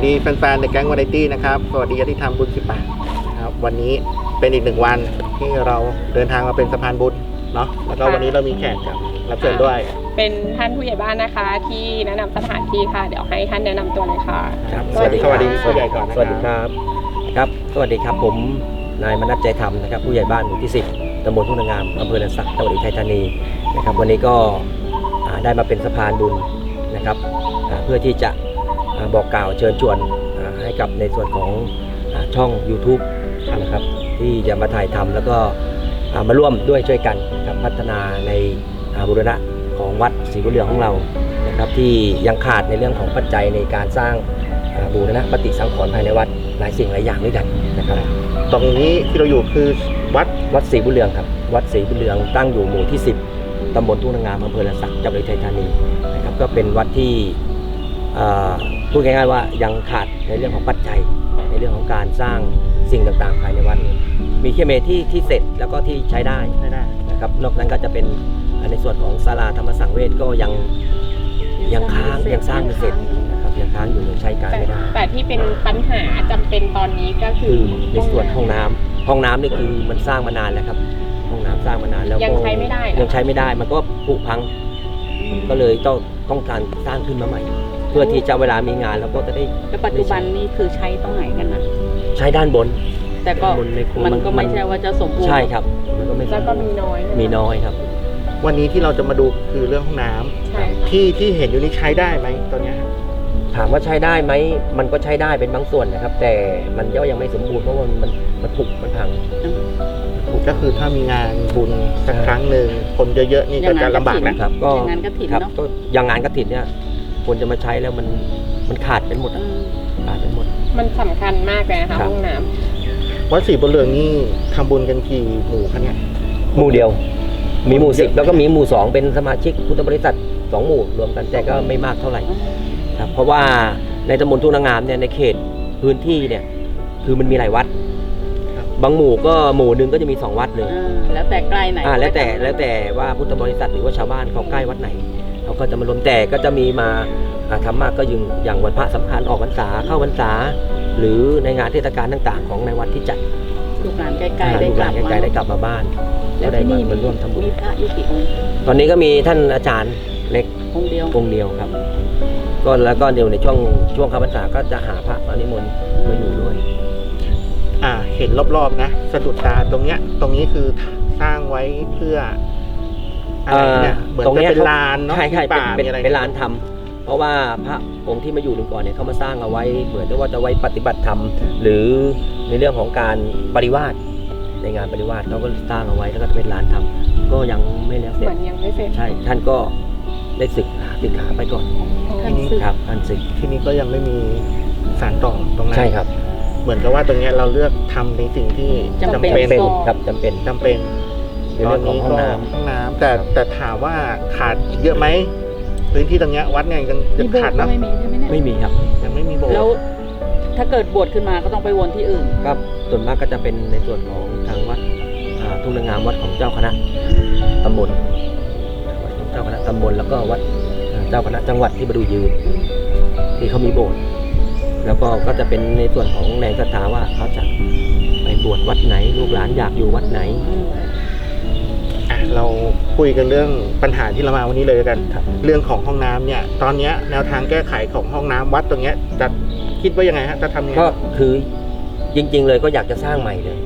สวัสดีแฟนๆในแก๊งวาไรตี้นะครับ สวัสดีญาติธรรมบุญสิบแปดนะครับวันนี้เป็นอีกหนึ่งวันที่เราเดินทางมาเป็นสะพานบุญเนาะแล้วก็วันนี้เรามีแขกรับเชิญด้วย เป็นท่านผู้ใหญ่บ้านนะคะ ที่แนะนำสถานที่ค่ะ เดี๋ยวให้ท่านแนะนำตัวเลยค่ะ ครับสวัสดีสวัสดีค่ะ ผู้ใหญ่ก่อนนะสวัสดีครับ ครับ สวัสดีครับผมนายมนัสใจธรรมนะครับ ผู้ใหญ่บ้านหมู่ที่10ตำบลทุ่งนางามอำเภอลันสักจังหวัดอุทัยธานีนะครับ วันนี้ก็อ่าได้มาเป็นสะพานบุญนะครับอ่าเพื่อที่จะอ่า บอกกล่าวเชิญชวนอ่าให้กับในส่วนของอาช่อง YouTube นะครับที่จะมาถ่ายทำแล้วก็อ่ามาร่วมด้วยช่วยกันกับพัฒนาในอ่าบุรณะของวัดศรีบุญเรืองของเรานะครับที่ยังขาดในเรื่องของปัจจัยในการสร้างอ่าบูรณะปฏิสังขรณ์ภายในวัดหลายสิ่งหลายอย่างด้วยกันนะครับ ตรงนี้ที่เราอยู่คือวัดวัดศรีบุญเรืองครับวัดศรีบุญเรืองตั้งอยู่หมู่ที่ 10ตำบลทุ่งนางามอำเภอละสักจังหวัดอุทัยธานีนะครับก็เป็นวัดที่อ่า พูดง่ายๆว่ายังขาดในเรื่องของปัจจัย ในเรื่องของการสร้างสิ่งต่างๆ ภายในวัดมีแค่เมที่ที่เสร็จแล้วก็ที่ใช้ได้ไม่ได้นะครับนอกนั้นก็จะเป็นในส่วนของศาลาธรรมสังเวชก็ยังยังค้างยังสร้างไม่เสร็จนะครับยังค้างอยู่ยังใช้การแต่ไม่ได้ แต่ที่เป็นปัญหาจำเป็นตอนนี้ก็คืคืออในส่วนห้องน้ำห้องน้ำนี่คือมันสร้างมานานแล้วครับ ห้องน้ำสร้างมานานแล้วก็ยังใช้ไม่ได้เหรอยังใช้ไม่ได้มันก็ผุพัง ก็เลยต้องต้องการสร้างขึ้นมาใหม่ เพื่อที่จะเวลามีงานเราก็จะได้แล้วปัจจุบันนี่คือใช้ตรงไหนกันนะใช้ด้านบน แต่ก็ด้านบนในครัวมันก็ไม่ใช่ว่าจะสมบูรณ์ใช่ครับมันก็ไม่แล้วก็มีน้อยด้วยมีน้อยครับ วันนี้ที่เราจะมาดูคือเรื่องห้องน้ำใช่ค่ะที่ที่เห็นอยู่นี้ใช้ได้ไหมตอนเนี้ยครับถามว่าใช้ได้ไหมมันก็ใช้ได้เป็นบางส่วนนะครับ แต่มันก็ยังไม่สมบูรณ์เพราะว่ามันมันมันผุมันพังก็คือถ้ามีงานบุญสักครั้งหนึ่งคนเยอะๆนี่ก็จะลำบากนะครับ ก็อย่างนั้นก็ถิ่นครับเนาะก็อย่างงานกระถินเนี่ย คนจะมาใช้แล้วมันมันขาดเป็นหมดเออะอขาดเป็นหมด มันสำคัญมากเลยนะคะครับ ห้องน้ำวัดศรีบุญเรืองนี่ทำบุญกันกี่หมู่คะเนี่ย หมู่เดียว มีหมู่สิบแล้วก็มีหมู่สองเป็นสมาชิกพุทธบริษัทสองหมู่รวมกันแต่ก็ไม่มากเท่าไหร่ครับเพราะว่าในตำบลทุ่งนางามเนี่ยในเขตพื้นที่เนี่ยคือมันมีหลายวัด ครับ บางหมู่ก็หมู่หนึ่งก็จะมีสองวัดเลยเออแล้วแต่ใกล้ไหนอ่าแล้วแต่แล้วแต่ว่าพุทธบริษัทหรือว่าชาวบ้านเขาใกล้วัดไหน เขาก็จะมารวมแต่ก็จะมีมาอ่าทำมากก็ยิงอย่างวันพระสำคัญออกพรรษาเข้าพรรษา หรือในงานเทศกาลต่างๆ ของในวัดที่จัดลูกหลานใกล้อ่าๆได้ลูกกหลัลานบใกมาล้ๆได้กลับมาบ้านแล้ก็วได้ที่มานี่มาร่วมทำบุญมีพระอยู่กี่องค์ตอนนี้ก็มีท่านอาจารย์เล็กองค์เดียวองค์เดียวครับ ก็แล้วก็เดี๋ยวในช่วงช่วงเข้าพรรษาก็จะหาพระมานิมนต์มาอยู่ด้วยอ่าเห็นรอบๆนะ สะดุดตาตรงเนี้ย ตรงนี้คือสร้างไว้เพื่อ อะไรเนี่ยเหมือนตรงจะเนี้ยเป็นลานเนาะใช่ใช่มีเป็นป่าเป็นมีอะไรเป็นลานทำเพราะว่าพระองค์ที่มาอยู่หนึ่งก่อนเนี่ยเขามาสร้างเอาไว้เหมือนกับว่าจะไว้ปฏิบัติธรรมหรือในเรื่องของการปริวาสในงานปริวาสเขาก็สร้างเอาไว้แล้วก็จะเป็นลานทำก็ยังไม่แล้วเสเหร็มืจอนยังไม่เสร็จใช่ท่านก็ได้ศึกษาศึกษาไปก่อนท่านศึกครับท่านศึกที่นี่ก็ยังไม่มีสารต่อตรงนั้นใช่ครับ เหมือนกับว่าตรงเนี้ยเราเลือกทำในสิ่งที่จำจำเป็นเป็นเป็นครับจำเป็นจำเป็น ในเรื่องของห้องน้ำ ห้องน้ำแต่ครับแต่ถามว่าขาดเยอะไหมพื้นที่ตรงเนี้ยวัดเนี่ยยังยัมีงโบสขาดถ์ก็เนาะไม่มีใช่ไหมเนี่ยไม่มีครับยังไม่มีโบสถ์แล้วถ้าเกิดบวชขึ้นมาก็ต้องไปวนที่อื่น ก็ส่วนมากก็จะเป็นในส่วนของทางวัดอ่าทุ่งนางงามวัดของเจ้าคณะตำบลวัดของเจ้าคณะตำบลแล้วก็วัดอ่าเจ้าคณะจังหวัดที่บดูยืนที่เขามีโบสถ์แล้วก็ก็จะเป็นในส่วนของแรงศรัทธาว่าเขาจะไปบวชวัดไหน ลูกหลานอยากอยู่วัดไหนอะ เราคุยกันเรื่องปัญหาที่เรามาวันนี้เลยแล้วกันครับเรื่องของห้องน้ำเนี่ย ตอนเนี้ยแนวทางแก้ไขของห้องน้ำวัดตรงเนี้ยจะคิดว่ายังไงฮะจะทำยังไงก็คือจริง ๆ เลยก็อยากจะสร้างใหม่เลย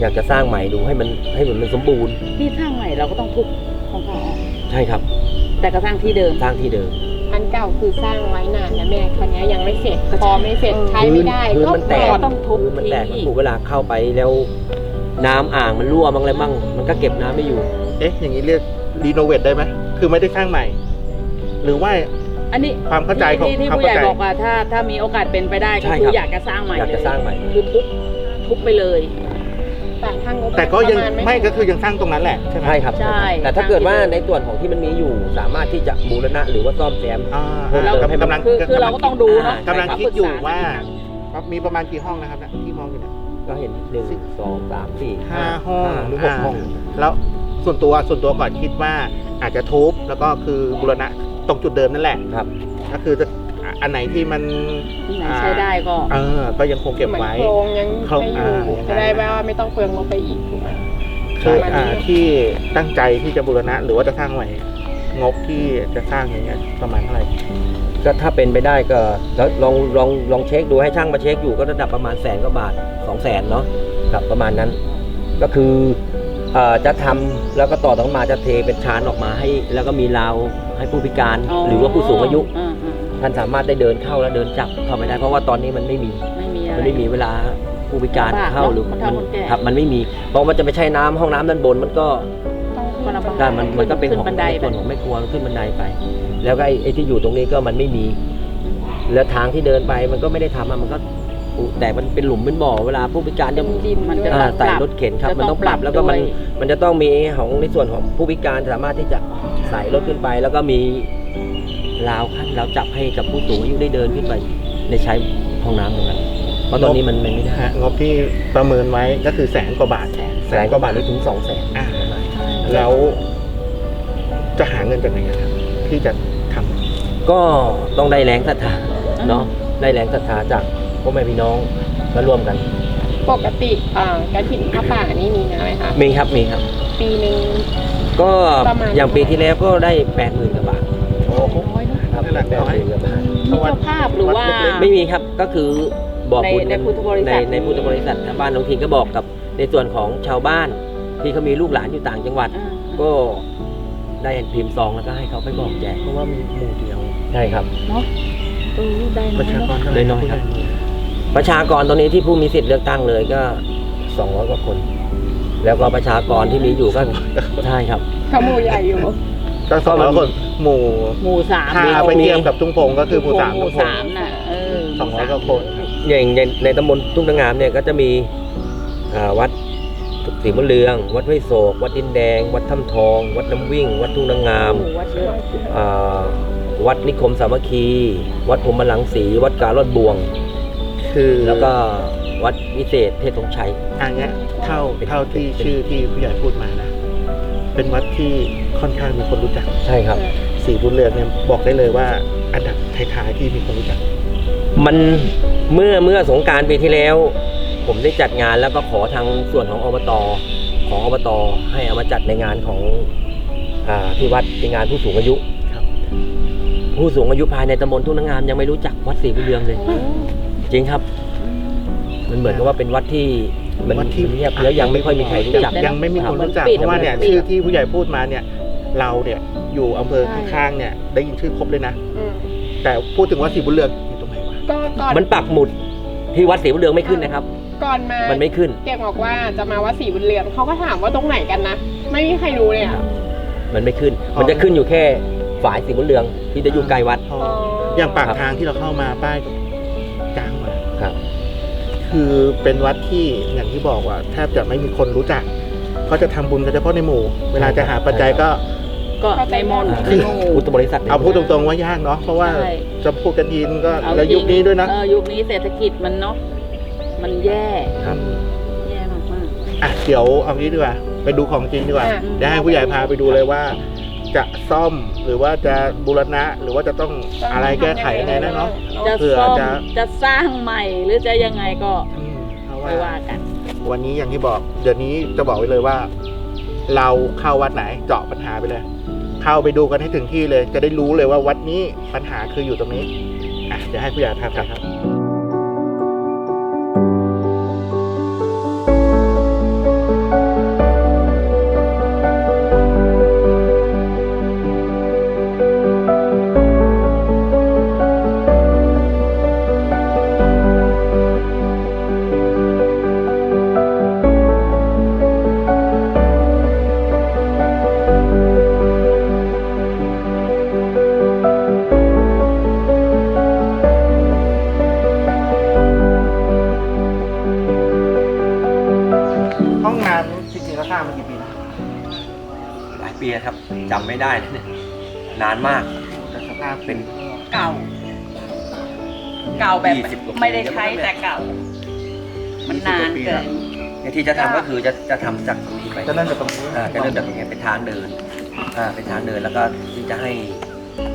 อยากจะสร้างใหม่ดูให้มันให้มันสมบูรณ์นี่สร้างใหม่เราก็ต้องทุบของเขาออกใช่ครับ แต่ก็สร้างที่เดิม สร้างที่เดิม อันเก่าคือสร้างไว้นานนะแม่คันนี้ยังไม่เสร็จ พอไม่เสร็จใช้ไม่ได้พื้นก็มันแตกปลอดต้องทุบพื้นมันแตกทิ้งอีกถูกเวลาเข้าไปแล้ว น้ำอ่างมันรั่วบ้างอะไรบ้างมันก็เก็บน้ำไม่อยู่ เอ๊ะ อย่างนี้เรียกรีโนเวทได้ไหม คือไม่ได้สร้างใหม่ หรือว่าอันนี้ความเข้าใจของที่ที่ความผู้ใหญ่เข้าใจ บอกว่าถ้าถ้ามีโอกาสเป็นไปได้ก็ใช่คืครัอบ อยากจะสร้างใหม่อยากจะเลสร้างใหม่ คือทุบทุบไปเลยแต่ถ้างบแต่ก็ยังประาณไม่ก็คือยังสร้างตรงนั้นแหละใช่ไหมใช่ครับ ใช่แต่ถ้าเกิดว่าในส่วนของที่มันมีอยู่ สามารถที่จะบูรณะหรือว่าซ่อมแซม อ่าเพิ่มเติมกำให้มันกำลังคือคือเราก็ต้องดูเนาะ กำลังคิดอยู่ว่าปรึกษกันครับมีประมาณกี่ห้องนะครับเนี่ยที่มองอยู่เนี่ย ก็เห็นหนึ่งสองสามสี่ห้าห้องหรือหกห้อง แล้วส่วนตัวส่วนตัวก่อนคิดว่าอาจจะทุบแล้วก็คือบูรณะตรงจุดเดิมนั่นแหละครับ ก็คือจะอ่าอันไหนที่มันที่ไหนใช้ได้ก็เออก็ยังคงเก็บเหมือนไว้โครงยังโครงให้อยู่อ่าจะได้ว่าไม่ต้องเปลืองงบไปอีกถูกไหมใช่ประมาณนี้อ่าที่ตั้งใจที่จะบูรณะหรือว่าจะสร้างใหม่งบที่จะสร้างอย่างเงี้ยประมาณเท่าไหร่ ก็ถ้าเป็นไปได้ก็แล้วลองลองลองเช็คดูให้ช่างมาเช็คอยู่ก็ระดับประมาณแสนกว่าบาทสองแสนเนาะครับประมาณนั้น ก็คือเอ่อจะทำแล้วก็ต่อต้องมาจะเทเป็นชานออกมาให้ แล้วก็มีราวให้ผู้พิการหรือว่าผู้สูงอายุอ่าอ่าท่านสามารถได้เดินเข้าแล้วเดินจับเข้าไปได้เพราะว่าตอนนี้มันไม่มีไม่มีอะไรมันไม่มีเวลาผู้พิการลำบากเข้าหรือเนอะคนเฒ่าคนแก่ครับมันไม่มีเพราะมันจะไม่ใช่น้ำห้องน้ำด้านบนมันก็ก็ลำบากได้มันมันก็เป็นขึ้นของบันไดในไปส่วนของแม่ครัวขึ้นบันไดไป แล้วก็ไอ้ไอ้ที่อยู่ตรงนี้ก็มันไม่มี แล้วทางที่เดินไปมันก็ไม่ได้ทำอะมันก็อุแต่มันเป็นหลุมเป็นบ่อเวลาผู้พิการจะเป็นดินมันด้วจะยอ่าปรับใส่รถเข็นครับจะมันต้องปรับต้องปรับแล้วก็มันด้วยมันจะต้องมีของในส่วนของผู้พิการสามารถที่จะใส่รถขึ้นไป แล้วก็มีราวขั้นราวจับให้กับผู้สูงอายุได้เดินขึ้นไปในใช้ห้องน้ำตรงนั้นเพราะตอนนี้มันมันไม่ได้ ฮะงบที่ประเมินไว้ก็คือแสนกว่าบาทแสนกว่าบาทหรือถึงสองแสนอ่าแล้ว จะหาเงินจากไหนครับที่จะทำ ก็ต้องได้แรงศรัทธาเนาะได้แรงศรัทธาจากพ่อแม่พี่น้องมาร่วมกัน ปกติอ่ากระถิ่นผ้าป่านี่มีนะไหมคะมีครับมีครับ ปีหนึ่ง ก็ประมาณ อย่างปีที่แล้วก็ได้แปดหมื่นกว่าบาทโอ้โหน้อยเนอะครับนั่นแหละแปดหมื่นกว่าบาทมีเจ้าภาพหรือว่า ไม่มีครับก็คือบอกบุญในในกันพุทธบริษัท ในในพุทธบริษัทบ้านหลวงทีก็บอกกับในส่วนของชาวบ้านที่เขามีลูกหลานอยู่ต่างจังหวัด อ่าก็ได้พิมพ์ซองแล้วก็ให้เขาไปบอกแจกเพราะว่ามีหมู่เดียว ใช่ครับ เนาะเออได้ประชากรเท่าไหได้ร่น้อยครับ ประชากรตอนนี้ที่ผู้มีสิทธิ์เลือกตั้งเลยก็200กว่าคน แล้วก็ประชากรที่มีอยู่ก็ ใช่ครับ ขโมยใหญ่อยู่ ก็สองร้อยคนหมู่หมู่สามถ้ามีไปเทียบกับตุ้งพงก็คือหมู่สามหมู่ตุ้งพงสามน่ะเออสองร้อยกว่าคนอย่างในในตำบลทุ่งนางามเนี่ยก็จะมีอ่าวัดศรีมะเรือง วัดห้วยโศก วัดดินแดง วัดถ้ำทอง วัดน้ำวิ่ง วัดทุ่งนางามหมู่วัดเยอะอ่า วัดนิคมสามัคคี วัดพรหมลังสี วัดการอดบวง คือแล้วก็วัดวิเศษเทศสงชัย อันเนี้ยเท่าเท่าที่ชื่อที่ผู้ใหญ่พูดมานะ เป็นวัดที่ค่อนข้างมีคนรู้จัก ใช่ครับ สีบุญเรืองเนี่ยบอกได้เลยว่าอันดับท้ายๆที่มีคนรู้จัก มันเมื่อเมื่อสงกรารปีที่แล้ว ผมได้จัดงานแล้วก็ขอทางส่วนของอบตของอบตให้เอามาจัดในงานของอาที่วัดในงานผู้สูงอายุครับ ผู้สูงอายุภายในตำบลทุ่งนางามยังไม่รู้จักวัดศรีบุญเรืองเลย จริงครับ มันเหมือนกับว่าเป็นวัดที่มันวัดที่ เงียบแล้วยังไม่ค่อยมีใครรู้จัก ยังไม่มีคนรู้จักปิดเพราะว่าเนี่ยปิด ชื่อที่ผู้ใหญ่พูดมาเนี่ยเราเนี่ยอยู่อำเภอข้างๆเนี่ยได้ยินชื่อครบเลยนะ อืมแต่พูดถึงวัดศรีบุญเรืองอยู่ตรงไหนวะ ก็ก่อนมันปักหมุดที่วัดศรีบุญเรืองไม่ขึ้นนะครับ ก่อนมามันไม่ขึ้น เก่งบอกว่าจะมาวัดศรีบุญเรืองเขาก็ถามว่าตรงไหนกันนะ ไม่มีใครรู้เลยอะ มันไม่ขึ้น มันจะขึ้นอยู่แค่ ฝายศรีบุญเรืองที่จะอยู่ใกล้วัด อ๋ออ๋อออย่างปากทางที่เราเข้ามาป้ายกลางมาครับ คือเป็นวัดที่อย่างที่บอกว่าแทบจะไม่มีคนรู้จักเขาจะทำบุญกันเฉพาะในหมู่ เวลาจะหาปัจจัยก็ ก็ในมนต์อ่าในหมู่พุทธบริษัทนี่ยเอาพูดตรงๆว่ายากเนาะเพราะว่าใช่จะพูดกันทีนก็เอาแล้วจริงยุคนี้ด้วยนะเออยุคนี้เศรษฐกิจมันเนาะมันแย่ครับแย่มากมาก อะเดี๋ยวเอางี้ดีกว่า ไปดูของจริงดีกว่าอะ เดี๋ยวให้ผู้ใหญ่พาไปดูเลยว่า จะซ่อมหรือว่าจะบูรณะ หรือว่าจะต้องอะไรแก้ไขยังไงนะเนาะจะเผื่อซ่อมจะจะสร้างใหม่หรือจะยังไงก็อืมเพราะไปว่า ว่ากัน วันนี้อย่างที่บอก เดี๋ยวนี้จะบอกไว้เลยว่า เราเข้าวัดไหนเจาะปัญหาไปเลย เข้าไปดูกันให้ถึงที่เลย จะได้รู้เลยว่าวัดนี้ปัญหาคืออยู่ตรงนี้อะเดี๋ยวให้ผู้ใหญ่พาไปครับ นานมากแต่สภาพเป็น เก่า เก่าแบบ20กว่าปีไม่ได้ใช้แต่เก่า มันนานเกิน เนี่ยที่จะทำก็คือจะจะทำจากตรงนี้ไปจะเริ่มจากตรงนี้อ่าจะเริ่มจากตรงนี้เป็นทางเดินอ่าเป็นทางเดินแล้วก็ที่จะให้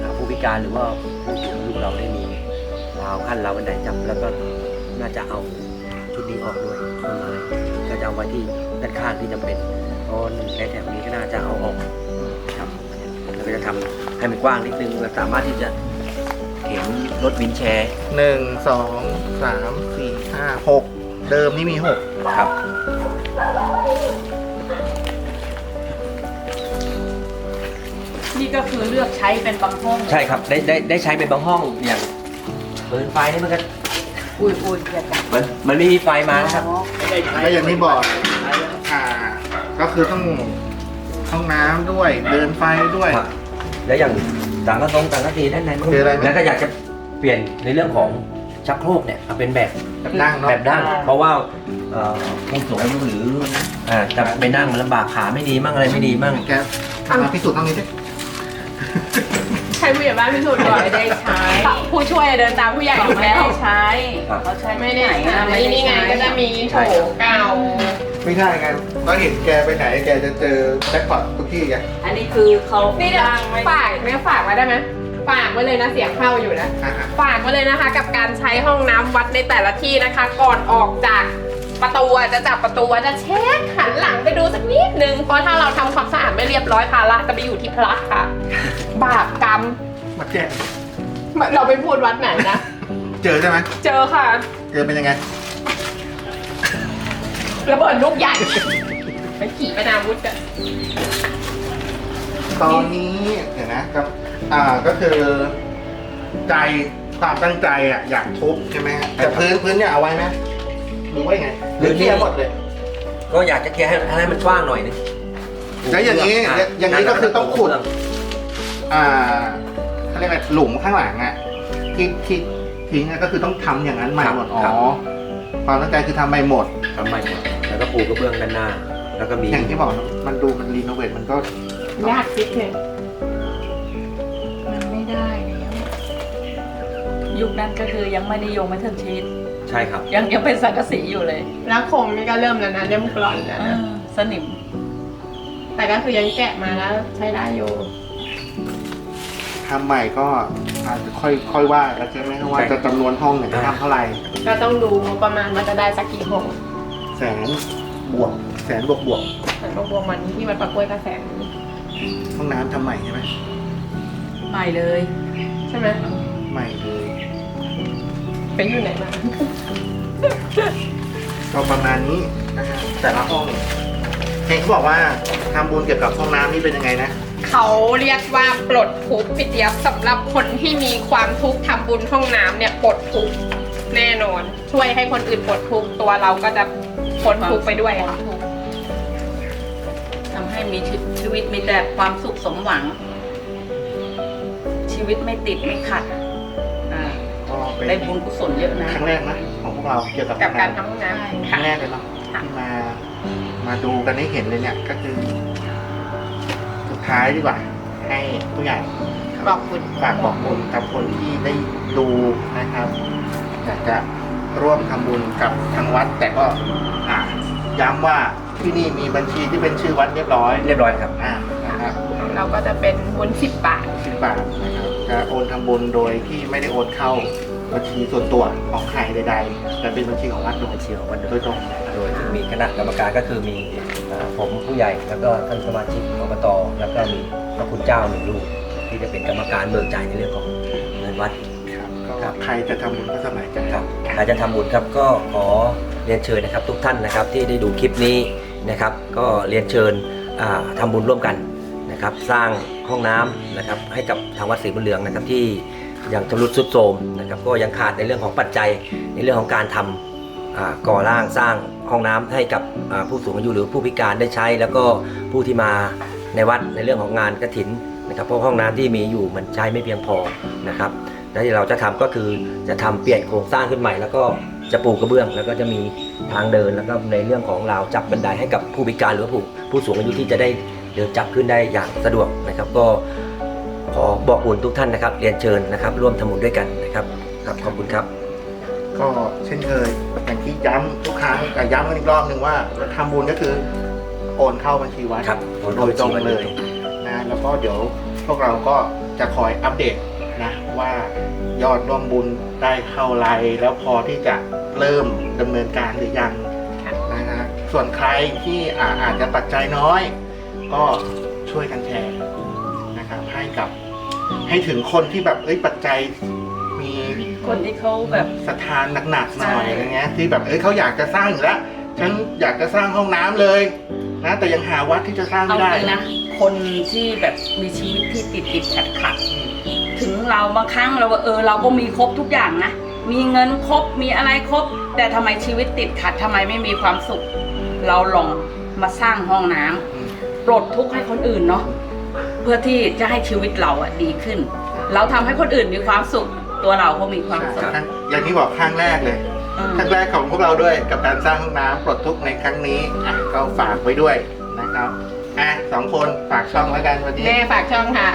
อ่าผู้พิการหรือว่าผู้สูงอายุเราได้มีาวขั้นราวบันไดจับแล้วก็น่าจะเอาชุดนี้ออกด้วยต้นไม้ก็จะเอาไว้ที่ด้านข้างที่จำเป็นเพราะในแถบนี้ก็น่าจะเอาออกครับแล้ว ก็จะทำให้มันกว้างนิดนึงเราสามารถที่จะเข็นรถวินแชร์หนึ่งสองสามสี่ห้าหกเดิมนี่มีหกครับนี่ก็คือเลือกใช้เป็นบางห้องใช่ครับได้ได้ได้ใช้เป็นบางห้องอย่างเปิดไฟนี่มันก็อุ้ยอุ้ยอย่าจับมันมันไม่มีไฟมานะครับก็อย่างที่บอกอ่าก็คือต้อง ห้องน้ำด้วย เดินไฟด้วยครับแล้วอย่างต่างกระทงต่างกระทีด้านในมันคืออะไรนะแล้วก็อยากจะเปลี่ยนในเรื่องของชักโครกเนี่ยเอาเป็นแบบแบบนั่งเนาะแบบนั่งเพราะว่าเอ่อผู้สูงอายุหรืออ่าจะไปนั่งมันลำบากขาไม่ดีมั่งอะไรไม่ดีมั่งแกมาพิสูจน์ตรงนี้ดิใช้ผู้ใหญ่บ้านพิสูจน์ก่อนไม่ได้ใช้ผู้ช่วยเดินตามผู้ใหญ่อยู่ไม่แล้วได้ใช้เขาใช้ไม่ได้หนใช้อะไม่ได้นี่ไงใช้ก็จะมีโถเก่า ไม่ใช่ไงก็เห็นแกไปไหนแกจะเจอแจ็คพอตทุกที่ไงอันนี้คือเขานี่เดี๋ยวตั้งไว้ฝากแม่ฝากไว้ได้ไหมฝากไว้เลยนะเสียงเข้าอยู่นะ อะอะฝากไว้เลยนะคะ กับการใช้ห้องน้ำวัดในแต่ละที่นะคะ ก่อนออกจากประตูอะจะจับประตูอะจะเช็คหันหลังไปดูสักนิดนึงเพราะถ้าเราทำความสะอาดไม่เรียบร้อยภาระจะไปอยู่ที่พระค่ะ บาปกรรมมาแจ้งเราไปพูดวัดไหนนะ เจอใช่ไหมเจอค่ะ เจอเป็นยังไง ระเบิดลูกใหญ่ ไปขี่ไปนาวุธกันตอนนี้เดี๋ยวนะก็อ่าก็คือใจความตั้งใจอะอยากทุบใช่ไหมฮะแต่พื้นพื้นเนี่ยเอาไว้ไหมหรือว่ายังไงหรือเคลียร์หมดเลย ก็อยากจะเคลียร์ให้ให้มันกว้างหน่อยนึงแล้วอย่างนี้อย่างนี้ก็คือต้องขุด อ่าเขาเรียกอะไรหลุมข้างหลังอะที่ที่ทิ้งอะก็คือต้องทำอย่างนั้นใหม่หมดอ๋อ ความตั้งใจคือทำใหม่หมด ทำใหม่หมดแล้วก็ปูกระเบื้องด้านหน้า แล้วก็มีอย่างที่บอกนะมันดูมันรีโนเวทมันก็ยากจิดเลยมันไม่ได้แล้วยุคนั้นก็คือยังไม่นิยมไม่ถึงชีสใช่ครับ ยังยังเป็นสังกะสีอยู่เลยแล้วโครงนี่ก็เริ่มแล้วนะเริ่มกร่อนแล้วเอนะ อสนิมแต่ก็คือยังแกะมาแล้วใช้ได้อยู่ทำใหม่ก็ อาจจะค่อยค่อยว่ากันใช่ไหมครับว่าจะจำนวนห้องเนี่ยจะทำเท่าไหร่ก็ต้องดูงบประมาณว่าจะได้สักกี่ห้องแสนบวกแสนบวกบวกแต่รวมๆมันที่วัดปะกล้วยกระแสนห้องน้ำทำใหม่ใช่ไหมใหม่เลย ใช่ไหมใหม่เลยไปอยู่ไหนมาก็ประมาณนี้นะฮะแต่ละห้องเห็นเขาบอกว่าทำบุญเกี่ยวกับห้องน้ำนี่เป็นยังไงนะ เขาเรียกว่าปลดทุกข์พี่เจี๊ยบสำหรับคนที่มีความทุกข์ทำบุญห้องน้ำเนี่ยปลดทุกข์แน่นอน ช่วยให้คนอื่นปลดทุกข์ตัวเราก็จะพ้นทุกข์ไปด้วยค่ะ ทำให้มีชีชีวิตมีแต่ความสุขสมหวัง ชีวิตไม่ติดไม่ขัดอ่าก็เป็นได้บุญกุศลเยอะนะ ครั้งแรกนะของพวกเราเกี่ยวกับกับการห้องทำห้องน้น้ำำคค่ะรั้งแรกเลยเนาะค่ะที่มามาดูกันให้เห็นเลยเนี่ยก็คือสุด ท้ายดีกว่า ให้ผู้ใหญ่บอกคุณฝากบอกบุญกับคนที่ได้ดูนะครับอยากจะร่วมทำบุญกับทางวัด แต่ก็อ่าย้ำว่าที่นี่มีบัญชีที่เป็นชื่อวัดเรียบร้อย เรียบร้อยครับอ่านะครับ เราก็จะเป็นบุญสิบบาทสิบบาทนะครับจะโอนทำบุญโดยที่ไม่ได้โอนเข้าบัญชีส่วนตัวของใครใดๆแต่เป็นบัญชีของวัดโดยบัญชีของวัดโดโดยยตรงนะครับโดยมีคณะกรรมการก็คือมีเอ่อ ผมผู้ใหญ่แล้วก็ท่านสมาชิกอบตแล้วก็มีพระคุณเจ้าหนึ่งรูปที่จะเป็นกรรมการเบิกจ่ายในเรื่องของเงินวัด ครับก็ครับใครจะทำบุญก็สบายใจ ครับใครจะทำบุญครับก็ขอเรียนเชิญนะครับทุกท่านนะครับที่ได้ดูคลิปนี้นะครับ ก็เรียนเชิญอ่าทำบุญร่วมกันนะครับ สร้างห้องน้ำนะครับให้กับทางวัดศรีบุญเรืองนะครับที่ยังชำรุดทรุดโทรมนะครับก็ยังขาดในเรื่องของปัจจัยในเรื่องของการทำอ่าก่อร่างสร้าง ห้องน้ำให้กับผู้สูงอายุหรือผู้พิการได้ใช้ แล้วก็ผู้ที่มาในวัดในเรื่องของงานกระถินนะครับเพราะห้องน้ำที่มีอยู่มันใช้ไม่เพียงพอนะครับและที่เราจะทำก็คือจะทำเปลี่ยนโครงสร้างขึ้นใหม่ แล้วก็จะปูกระเบื้อง แล้วก็จะมีทางเดินแล้วก็ในเรื่องของราวจับบันไดให้กับผู้พิการหรือผู้ผู้สูงอายุที่จะได้เดินจับขึ้นได้อย่างสะดวกนะครับ ก็ขอบอกบุญทุกท่านนะครับ เรียนเชิญนะครับ ร่วมทำบุญด้วยกันนะครับครับขอบคุณครับ ก็เช่นเคยอย่างที่ย้ำทุกครั้งแต่ย้ำกันอีกรอบหนึ่งว่าทำบุญก็คือโอนเข้าบัญชีวัดครับโอนโดเข้ายบัญตชีรงวัด เลยนะแล้วก็เดี๋ยวพวกเราก็จะคอยอัปเดตนะว่ายอดร่วมบุญได้เท่าไรแล้วพอที่จะเริ่มดำเนินการหรือยังค่ะนะฮะส่วนใครที่อาอาจจะปัจจัยน้อย ก็ช่วยกันแชร์นะครับให้กับ ให้ถึงคนที่แบบเอ้ยปัจจัยมี คนที่เขาแบบศรัทธานหนักๆหน่อยใช่อะไรเงี้ยที่แบบเอ้ยเขาอยากจะสร้างอยู่แล้วฉันอยากจะสร้างห้องน้ำเลยนะแต่ยังหาวัดที่จะสร้างเอาไม่ได้จริงนะคนที่แบบมีชีวิตที่ติดติดขัดขัดๆถึงเราบางครั้งเราว่าเออเราก็มีครบทุกอย่างนะมีเงินครบมีอะไรครบ แต่ทำไมชีวิตติดขัดทำไมไม่มีความสุข เราลองมาสร้างห้องน้ำปลดทุกข์ให้คนอื่นเนาะเพื่อที่จะให้ชีวิตเราอะดีขึ้น เราทำให้คนอื่นมีความสุข ตัวเราก็มีความสุขใช่อย่างที่บอกครั้งแรกเลย อืม ครั้งแรกของพวกเราด้วยกับการสร้างห้องน้ำปลดทุกข์ในครั้งนี้อะก็ฝากไว้ด้วยนะครับอะสองคนฝากช่องแล้วกันวันนี้ แม่ฝากช่องค่ะ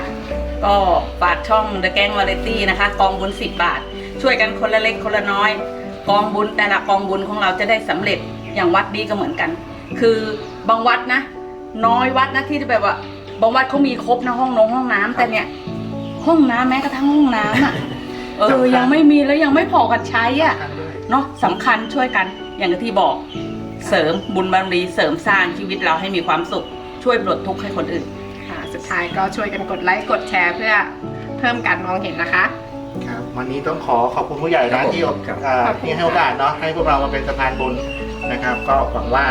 ก็ฝากช่อง The Gang Variety นะคะ กองบุญ 10 บาท ช่วยกันคนละเล็กคนละน้อย กองบุญแต่ละกองบุญของเราจะได้สำเร็จอย่างวัดดีก็เหมือนกัน คือบางวัดนะ น้อยวัดนะที่จะแบบว่า บางวัดเขามีครบนะห้องนงห้องน้ำแต่เนี่ย ห้องน้ำแม้กระทั่งห้องน้ำอะ เอสำคัอญยังไม่มีแล้วยังไม่พอกันใช้อะฝากด้วยเนาะสำคัญช่วยกัน อย่างที่บอกเสริมบุญบารมีเสริมสร้างชีวิตเราให้มีความสุข ช่วยปลดทุกข์ให้คนอื่น ค่ะ สุดท้ายก็ช่วยกันกดไลค์กดแชร์เพื่อเพิ่มการมองเห็นนะคะ ครับวันนี้ต้องขอขอบคุณผู้ใหญ่ครันะบผมที่ครับอ่าขอบคุณ ที่ให้โอกาสเนาะให้พวกเรามาเป็นสะพานบุญนะครับ ก็หวังว่า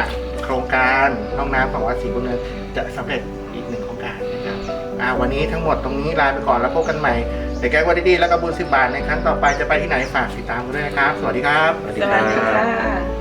โครงการห้องน้ำของวัดศรีบุญเรือนจะสำเร็จอีกหนึ่งโครงการนะครับอ่าวันนี้ทั้งหมดตรงนี้ลาไปก่อนแล้วพบกันใหม่ เด็กแก้ววันดีๆแล้วก็บุญสิบบาทในครั้งต่อไปจะไปที่ไหนฝากติดตามกันด้วยนะครับ สวัสดีครับ สวัสสดีวัสครัดีบค่ะ